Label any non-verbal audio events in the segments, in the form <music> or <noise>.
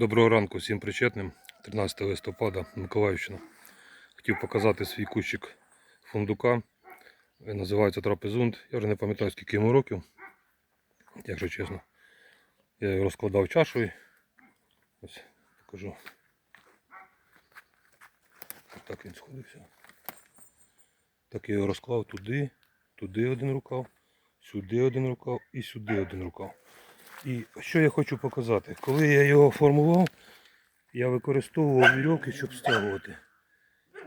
Доброго ранку всім причетним. 13 листопада, Миколаївщина. Хотів показати свій кущик фундука. Він називається трапезунд. Я вже не пам'ятаю, скільки йому років, якщо чесно. Я його розкладав чашою. Ось покажу. Ось так він сходився. Так я його розклав туди, туди один рукав, сюди один рукав і сюди один рукав. І що я хочу показати? Коли я його формував, я використовував вірьовки, щоб стягувати.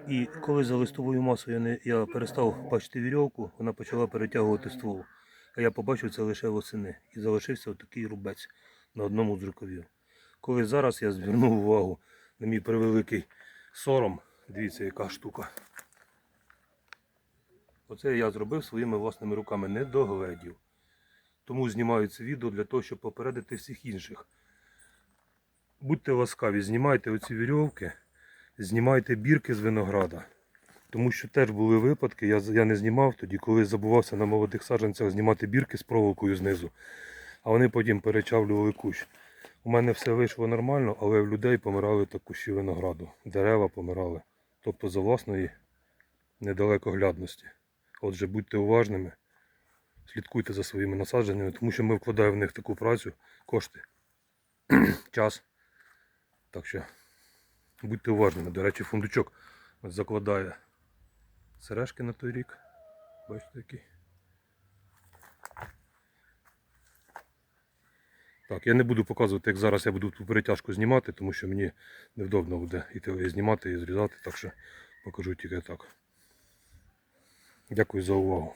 І коли за листовою масою я, не, я перестав бачити вірьовку, вона почала перетягувати ствол. А я побачив це лише восени. І залишився отакий рубець на одному з рукавів. Коли зараз я звернув увагу на мій превеликий сором, дивіться, яка штука. Оце я зробив своїми власними руками, не догледів. Тому знімаю це відео для того, щоб попередити всіх інших. Будьте ласкаві, знімайте оці вірьовки, знімайте бірки з винограда. Тому що теж були випадки, я, я не знімав тоді, коли забувався на молодих саджанцях знімати бірки з проволокою знизу. А вони потім перечавлювали кущ. У мене все вийшло нормально, але в людей помирали так кущі винограду. Дерева помирали. Тобто за власної недалекоглядності. Отже, будьте уважними слідкуйте за своїми насадженнями, тому що ми вкладаємо в них таку працю, кошти, <clears throat> час. Так що будьте уважними. До речі, фундучок закладає сережки на той рік. Бачите який. Так, я не буду показувати, як зараз я буду ту перетяжку знімати, тому що мені невдобно буде і знімати, і зрізати, так що покажу тільки так. Дякую за увагу.